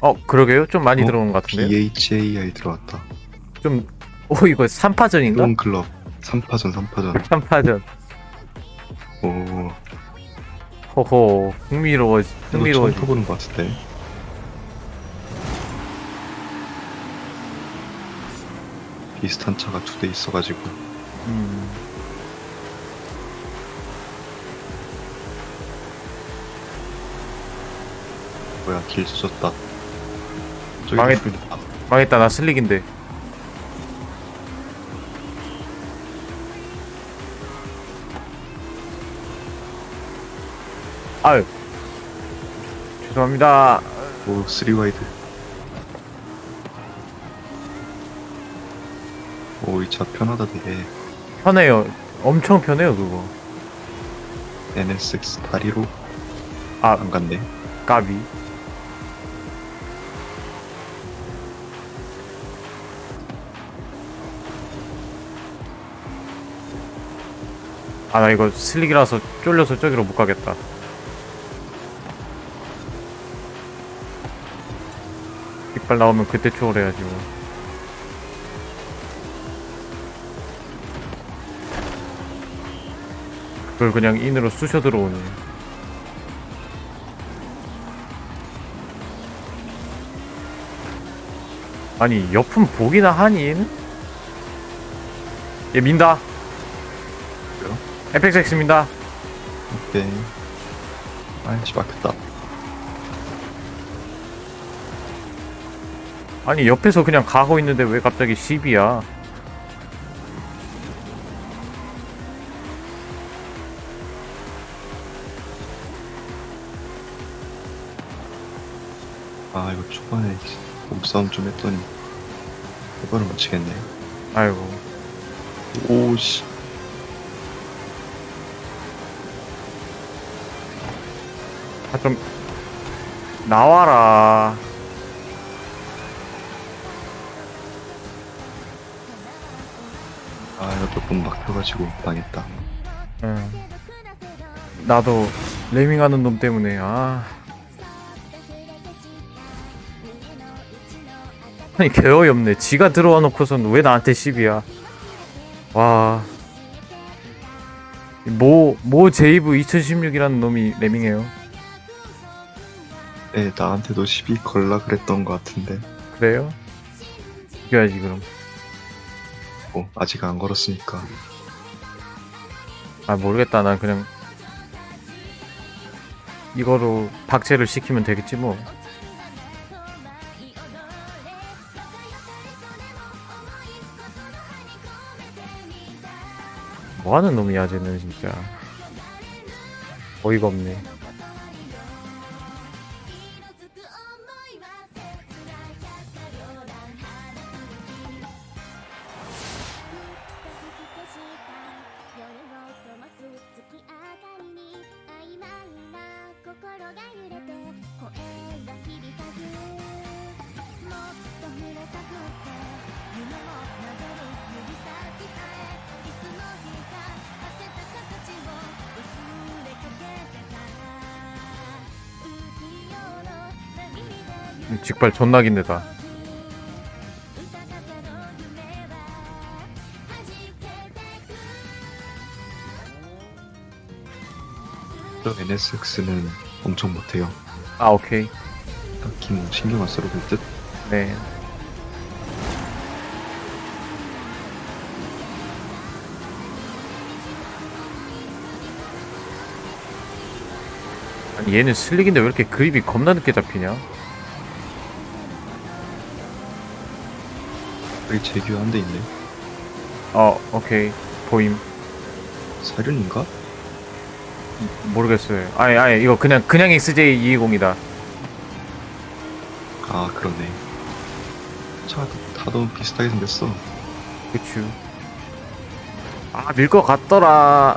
어 그러게요 좀 많이 어? 들어오는 것 같은데요 BHAI 들어왔다. 좀 오 이거 3파전인가? 홈 클럽 3파전 3파전. 3파전 오. 호호 흥미로워 흥미로워 처음 타보는 것 같은데. 비슷한 차가 두 대 있어가지고 음. 뭐야 길 젖었다. 저기 망했- 풀렸다. 망했다 나 슬릭인데 아유 죄송합니다 오 3와이드. 오 이 차 편하다 되게. 편해요 엄청 편해요 그거 NSX 다리로 아 안 갔네. 까비 아 나 이거 슬릭이라서 쫄려서 저기로 못 가겠다 이빨 나오면 그때 초월해야지 뭐 그걸 그냥 인으로 쑤셔 들어오네 아니 옆은 보기나 하니? 얘 민다? 에펙스 민다 오케이. 아이씨 막혔다. 아니 옆에서 그냥 가고 있는데 왜 갑자기 10이야 아 이거 초반에 몸싸움 좀 했더니 이거를 못 치겠네. 아이고 오씨. 아 좀 나와라. 아 이거 몇번 막혀가지고 망했다. 응. 나도 레밍하는 놈 때문에 아. 아니 개어이 없네. 지가 들어와 놓고선 왜 나한테 10이야? 와. 모, 모 제이브 2016이라는 놈이 레밍해요 네 나한테도 시비 걸라 그랬던 것 같은데. 그래요? 이겨야지 그럼? 뭐 아직 안 걸었으니까. 아 모르겠다. 난 그냥 이거로 박제를 시키면 되겠지 뭐. 뭐 하는 놈이야 쟤는 진짜. 어이가 없네 직발 존나 긴데다. 저 NSX는 엄청 못해요. 아 오케이. 딱히 뭐 신경 안 써도 될 듯? 네. 아니 얘는 슬릭인데 왜 이렇게 그립이 겁나 늦게 잡히냐 여기 제규 한 대 있네. 어 오케이. 보임. 사륜인가? 모르겠어요. 아니 아니 이거 그냥 그냥 XJ220이다. 아 그러네. 차가 다 너무 비슷하게 생겼어. 그쵸. 아 밀 것 같더라.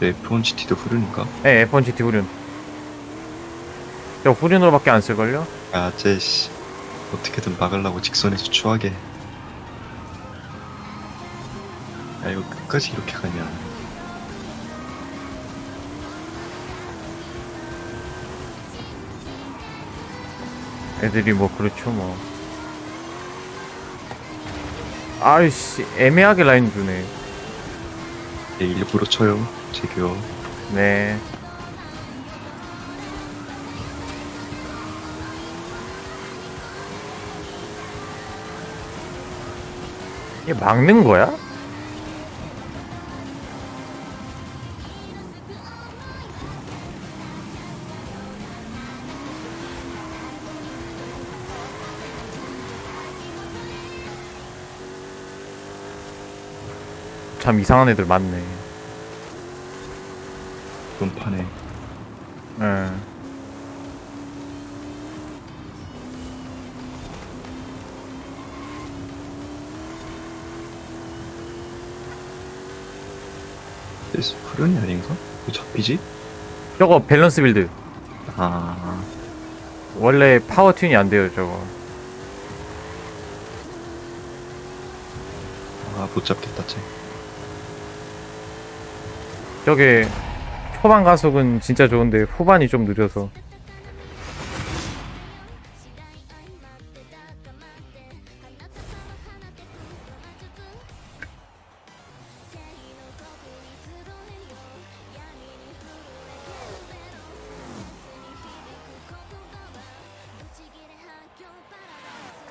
네, F1 GT도 후륜인가? 예 F1 GT 후륜 야 후륜으로밖에 안 쓸걸요? 아쟤 씨. 어떻게든 막으려고 직선에서 추하게. 야 이거 끝까지 이렇게 가냐. 애들이 뭐 그렇죠 뭐 아이씨 애매하게 라인 주네 얘 일부러 쳐요. 제교. 네 이게 막는 거야? 참 이상한 애들 많네. 돈판에. 예. 스프른이 아닌가? 왜 잡히지? 저거 밸런스 빌드. 아, 원래 파워 튠이 안 돼요, 저거. 아, 못 잡겠다, 쟤. 저게 초반 가속은 진짜 좋은데 후반이 좀 느려서.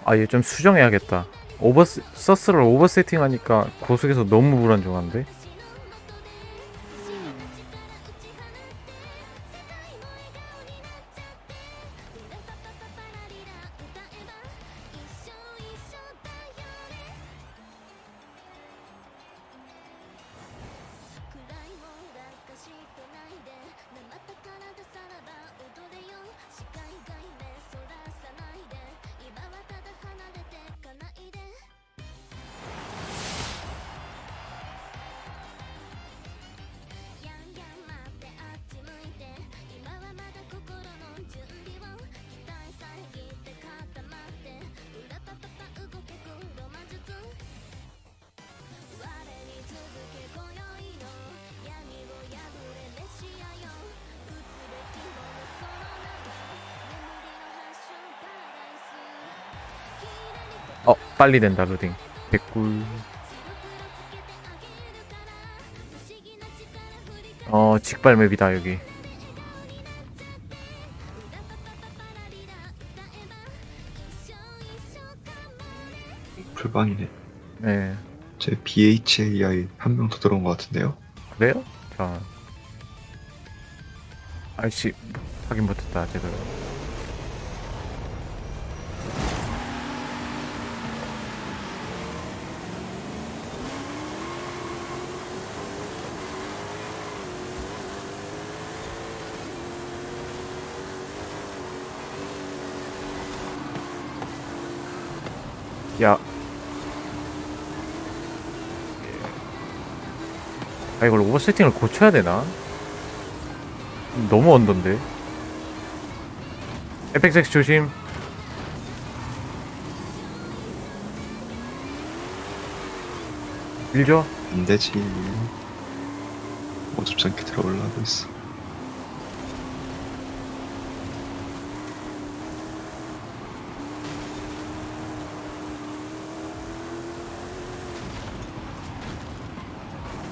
아, 얘 좀 수정해야겠다. 오버 서스를 오버 세팅하니까 고속에서 너무 불안정한데? 빨리 된다, 루딩. 개꿀. 어, 직발 맵이다, 여기. 불방이네. 네. 제 BHAI 한 명 더 들어온 것 같은데요? 그래요? 자. 아이씨, 확인 못했다, 제대로. 야. 아, 이걸 오버 세팅을 고쳐야 되나? 너무 언던데. 에펙섹스 조심. 밀죠? 안 되지. 어줍지 않게 들어올라고 있어.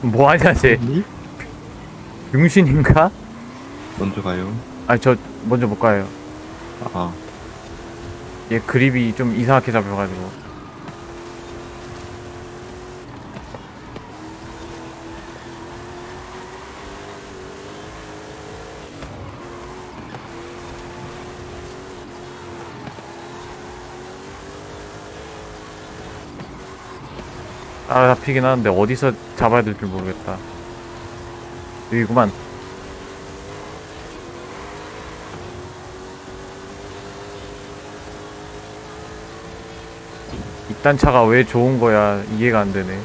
뭐하냐, 쟤. 니 병신인가? 먼저 가요. 아, 저, 먼저 못 가요. 아, 얘 그립이 좀 이상하게 잡혀가지고. 따라 잡히긴 하는데 어디서 잡아야 될지 모르겠다. 여기구만. 이딴 차가 왜 좋은 거야 이해가 안 되네.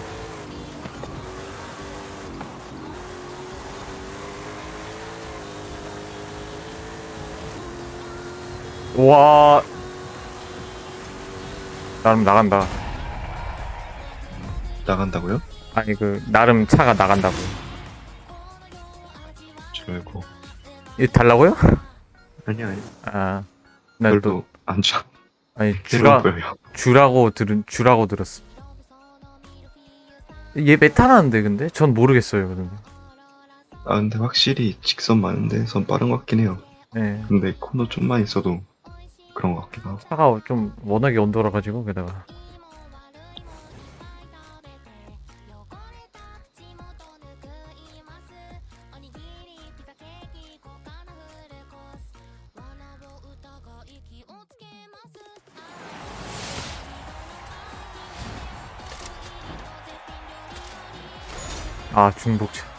와 나름 나간다. 나간다고요? 아니 그 나름 차가 나간다고. 줄 알고. 이거 달라고요? 아, 난또 별로 안 주, 아니 주라 거예요. 주라고 들은 주라고 들었어. 얘 메타라는데 근데 전 모르겠어요. 근데. 아 근데 확실히 직선 많은데 선 빠른 것 같긴 해요. 예. 근데 코너 좀만 있어도 그런 것 같기도 하고. 차가 좀 워낙에 온도라 가지고 게다가 아 중복차